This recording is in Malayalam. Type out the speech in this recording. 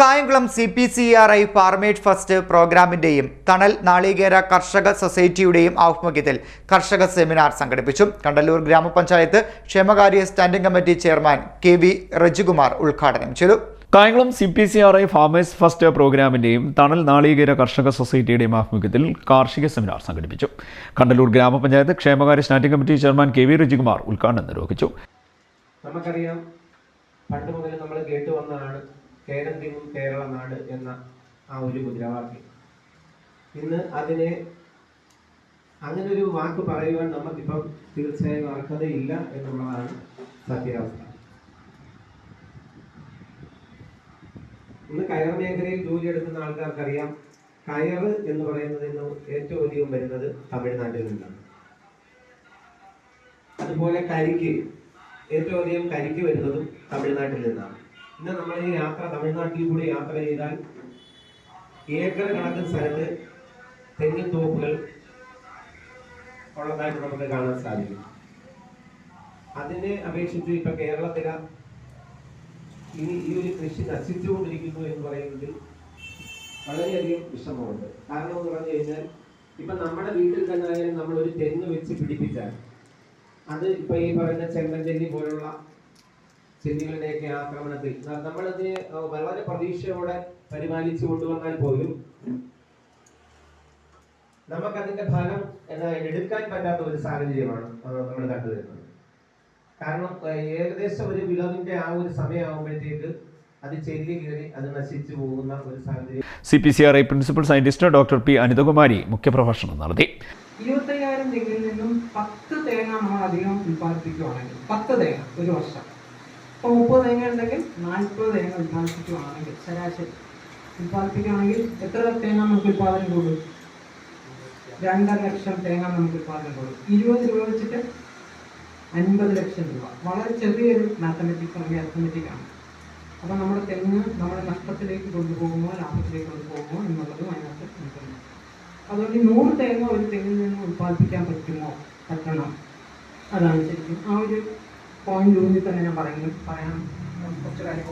Kayamkulam C P C R I farmers first പ്രോഗ്രാമിന്റെയും തണൽ നാളികേര കർഷക സൊസൈറ്റിയുടെയും ആഭിമുഖ്യത്തിൽ കർഷക സെമിനാർ സംഘടിപ്പിച്ചു. കണ്ടല്ലൂർ ഗ്രാമപഞ്ചായത്ത് ക്ഷേമകാര്യ standing committee chairman K V Rajikumar ഉദ്ഘാടനം ചെയ്തു. Kayamkulam C P C R I farmers first പ്രോഗ്രാമിന്റെയും തണൽ നാളികേര കർഷക സൊസൈറ്റിയുടെയും ആഭിമുഖ്യത്തിൽ കാർഷിക സെമിനാർ സംഘടിപ്പിച്ചു. കണ്ടല്ലൂർ ഗ്രാമപഞ്ചായത്ത് ക്ഷേമകാര്യ standing committee chairman K V Rajikumar ഉദ്ഘാടനം നിർവഹിച്ചു. നമുക്കറിയാം പണ്ട് മുതൽ നമ്മൾ കേട്ടു വന്നതാണ് കേരം തിങ്ങും കേരള നാട് എന്ന ആ ഒരു മുദ്രാവാക്യം. ഇന്ന് അതിനെ അങ്ങനെ ഒരു വാക്ക് പറയുവാൻ നമുക്കിപ്പം തീർച്ചയായും അർഹതയില്ല എന്നുള്ളതാണ് സത്യാവസ്ഥ. ഇന്ന് കയർ മേഖലയിൽ ജോലി എടുക്കുന്ന ആൾക്കാർക്കറിയാം കയർ എന്ന് പറയുന്നത് ഇന്ന് ഏറ്റവും അധികം വരുന്നത് തമിഴ്നാട്ടിൽ നിന്നാണ് അതുപോലെ കരിക്ക് ഏറ്റവും അധികം കരിക്ക് വരുന്നതും തമിഴ്നാട്ടിൽ നിന്നാണ് ഇന്ന് നമ്മൾ ഈ യാത്ര തമിഴ്നാട്ടിൽ കൂടി യാത്ര ചെയ്താൽ ഏക്കർ കണക്കിന് സ്ഥലത്ത് തെങ്ങിത്തോപ്പുകൾ ഉള്ളതായിട്ട് നമുക്ക് കാണാൻ സാധിക്കും. അതിനെ അപേക്ഷിച്ച് ഇപ്പൊ കേരളത്തിലെ ഇനി ഈ ഒരു കൃഷി നശിച്ചുകൊണ്ടിരിക്കുന്നു എന്ന് പറയുന്നതിൽ വളരെയധികം വിഷമമുണ്ട്. കാരണം എന്ന് പറഞ്ഞു കഴിഞ്ഞാൽ ഇപ്പൊ നമ്മുടെ വീട്ടിൽ തന്നെ ആയാലും നമ്മൾ ഒരു തെങ്ങ് വെച്ച് പിടിപ്പിച്ചാൽ അത് ഇപ്പൊ ഈ പറയുന്ന ചെമ്മഞ്ചെല്ലി പോലുള്ള ചെല്ലികളുടെയൊക്കെ ആക്രമണത്തിൽ. നമ്മളതിനെ വളരെ പ്രതീക്ഷയോടെ പരിപാലിച്ചു കൊണ്ടുവന്നാൽ പോലും നമുക്കതിന്റെ ഫലം എന്താ എടുക്കാൻ പറ്റാത്ത ഒരു സാഹചര്യമാണ് നമ്മൾ കണ്ടുവരുന്നത് കാരണം ഏകദേശം ഒരു വിളവിന്റെ ആ ഒരു സമയമാകുമ്പോഴത്തേക്ക് C P C R I principal scientist doctor P Anithakumari മുഖ്യപ്രഭാഷണം നടത്തി. ഇരുപത്തയ്യായിരം തെങ്ങിൽ നിന്നും പത്ത് തേങ്ങ നമ്മൾ അധികം ഉൽപ്പാദിപ്പിക്കുകയാണെങ്കിൽ പത്ത് തേങ്ങ ഒരു വർഷം. ഇപ്പോൾ മുപ്പത് തേങ്ങ ഉണ്ടെങ്കിൽ നാൽപ്പത് തേങ്ങ ഉൽപ്പാദിപ്പിക്കുകയാണെങ്കിൽ ശരാശരി. ഉൽപ്പാദിപ്പിക്കുകയാണെങ്കിൽ എത്ര തേങ്ങ നമുക്ക് ഉൽപ്പാദനം കൂടും? രണ്ടര ലക്ഷം തേങ്ങ നമുക്ക് ഉൽപ്പാദനം കൂടും. ഇരുപത് രൂപ വെച്ചിട്ട് അൻപത് ലക്ഷം രൂപ. വളരെ ചെറിയൊരു മാത്തമെറ്റിക്സ് അല്ലെങ്കിൽ അത്തമെറ്റിക് ആണ്. അപ്പോൾ നമ്മുടെ തെങ്ങ് നമ്മുടെ നഷ്ടത്തിലേക്ക് കൊണ്ടുപോകുമോ ലാഭത്തിലേക്ക് കൊണ്ടുപോകുമോ എന്നുള്ളതും അതിനകത്ത് നിൽക്കുന്നു. അതുകൊണ്ട് നൂറ് തേങ്ങ ഒരു തെങ്ങിൽ നിന്ന് ഉൽപ്പാദിപ്പിക്കാൻ പറ്റുമോ? പറ്റണം. അതാണ് ശരിക്കും ആ ഒരു പോയിന്റ് ഊന്നി തന്നെ ഞാൻ പറയുന്നു പറയാൻ കുറച്ച് കാര്യങ്ങൾ